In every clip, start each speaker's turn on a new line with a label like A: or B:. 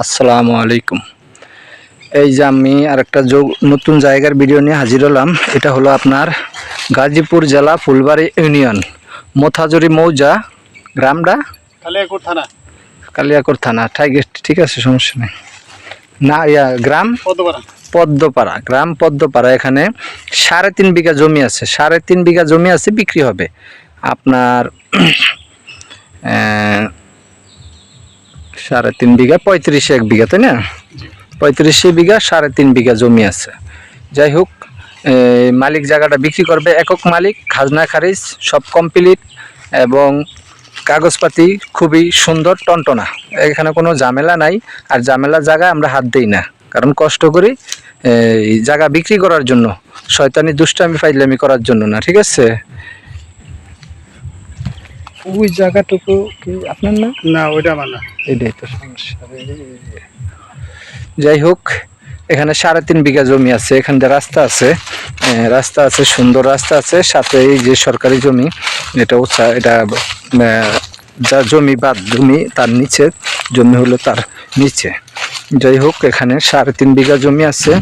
A: আসসালামু আলাইকুম। এই যে আমি আরেকটা যোগ নতুন জায়গার ভিডিও নিয়ে হাজির হলাম। এটা হলো আপনার গাজীপুর জেলা ফুলবাড়ি ইউনিয়ন মোথাজুরি মৌজা গ্রামটা?
B: কালিয়াকুর থানা।
A: কালিয়াকোর থানা। ঠিক ঠিক আছে সমস্যা নেই। না ইয়া গ্রাম?
B: পদ্মপাড়া।
A: গ্রাম পদ্মপাড়া। এখানে সাড়ে তিন বিঘা জমি আছে। সাড়ে তিন বিঘা জমি আছে বিক্রি হবে। আপনার সাড়ে তিন বিঘা পঁয়ত্রিশ এক বিঘা তাই না? পঁয়ত্রিশ বিঘা সাড়ে তিন বিঘা জমি আছে। যাই হোক মালিক জায়গাটা বিক্রি করবে একক মালিক খাজনা খারিজ সব কমপ্লিট এবং কাগজপাতি খুবই সুন্দর টনটনা। এখানে কোনো ঝামেলা নাই আর ঝামেলা জায়গা আমরা হাত দিই না। কারণ কষ্ট করি এই জায়গা বিক্রি করার জন্য। শয়তানি দুষ্টামি ফাইলামি করার জন্য না ঠিক আছে? ওই জায়গাটুকু কি আপনার না
B: না ওইটা আমার না।
A: এটাই তো সমস্যা। যাই হোক এখানে সাড়ে তিন বিঘা জমি আছে এখান দিয়ে রাস্তা আছে। রাস্তা আছে সুন্দর রাস্তা আছে সাথে এই যে সরকারি জমি এটা উঁচা এটা যা জমি বা জমি তার নিচে জমি হলো তার নিচে। যাই হোক এখানে সাড়ে তিন বিঘা জমি আছে।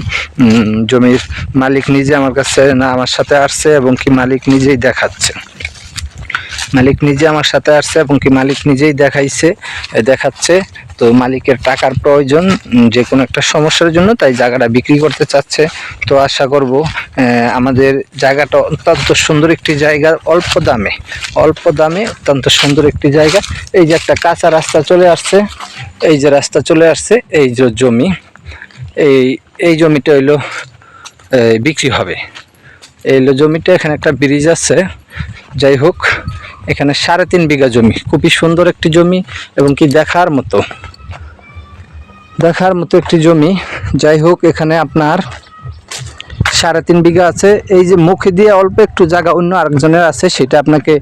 A: জমির মালিক নিজে আমার কাছে না আমার সাথে আসছে এবং কি মালিক নিজেই দেখাচ্ছে। মালিক নিজে আমার সাথে আসছে এবং কি মালিক নিজেই দেখাইছে দেখাচ্ছে। তো মালিকের টাকার প্রয়োজন যে কোনো একটা সমস্যার জন্য তাই জায়গাটা বিক্রি করতে চাচ্ছে। তো আশা করব আমাদের জায়গাটা অত্যন্ত সুন্দর একটি জায়গা, অল্প দামে অল্প দামে অত্যন্ত সুন্দর একটি জায়গা। এই যে একটা কাঁচা রাস্তা চলে আসছে, এই যে রাস্তা চলে আসছে, এই যে জমি, এই এই জমিটা হইল বিক্রি হবে। এই জমিটা, এখানে একটা ব্রিজ আছে। যাই হোক এখানে সাড়ে তিন বিঘা জমি। খুবই সুন্দর একটি জমি এবং কি দেখার মতো। দেখার মতো একটি জমি। যাই হোক, এখানে আপনার সাড়ে তিন বিঘা আছে। এই যে মুখে দিয়ে অল্প একটু জায়গা অন্য আরেকজনের আছে, সেটা আপনাকে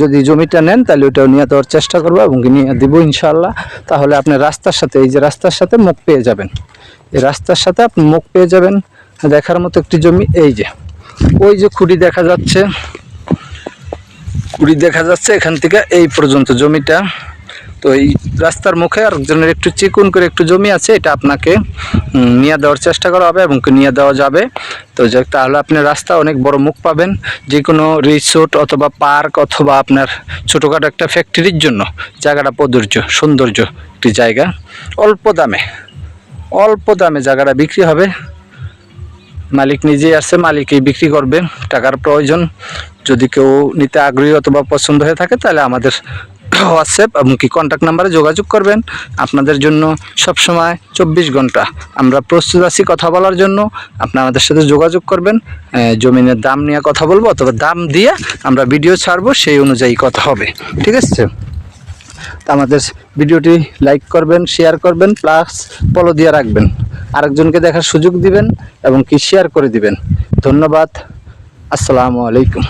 A: যদি জমিটা নেন, তাহলে ওটাও নিয়ে দেওয়ার চেষ্টা করব এবং নিয়ে দিব ইনশাল্লাহ তাহলে আপনি রাস্তার সাথে, এই যে রাস্তার সাথে মুখ পেয়ে যাবেন। এই রাস্তার সাথে আপনি মুখ পেয়ে যাবেন। দেখার মতো একটি জমি, এই যে। ওই যে খুঁটি দেখা যাচ্ছে। কুড়ি দেখা যাচ্ছে, এখান থেকে এই পর্যন্ত জমিটা। তো এই রাস্তার মুখে আরেকজনের একটু চিকুন করে একটু জমি আছে, এটা আপনাকে নিয়ে দেওয়ার চেষ্টা করা হবে এবং নিয়ে দেওয়া যাবে। তো যাক, তাহলে আপনি রাস্তা অনেক বড় মুখ পাবেন যে কোনো রিসোর্ট অথবা পার্ক অথবা আপনার ছোটোখাটো একটা ফ্যাক্টরির জন্য। জায়গাটা প্রযোজ্য সৌন্দর্য, একটি জায়গা। অল্প দামে অল্প দামে জায়গাটা বিক্রি হবে। মালিক নিজেই আসছে মালিকই বিক্রি করবে। টাকার প্রয়োজন। যদি কেউ নিতে আগ্রহী অথবা পছন্দ হয়ে থাকে, তাহলে আমাদের হোয়াটসঅ্যাপ এবং কি কন্ট্যাক্ট নাম্বারে যোগাযোগ করবেন। আপনাদের জন্য সব সময় চব্বিশ ঘণ্টা। আমরা প্রস্তুত আছি কথা বলার জন্য। আপনি আমাদের সাথে যোগাযোগ করবেন। জমিনের দাম নিয়ে কথা বলব অথবা দাম দিয়ে আমরা ভিডিও ছাড়বো, সেই অনুযায়ী কথা হবে। ঠিক আছে? তো আমাদের ভিডিওটি লাইক করবেন শেয়ার করবেন প্লাস ফলো দিয়ে রাখবেন। আরেকজনকে দেখার সুযোগ দিবেন এবং কি শেয়ার করে দিবেন। ধন্যবাদ। আসসালামু আলাইকুম।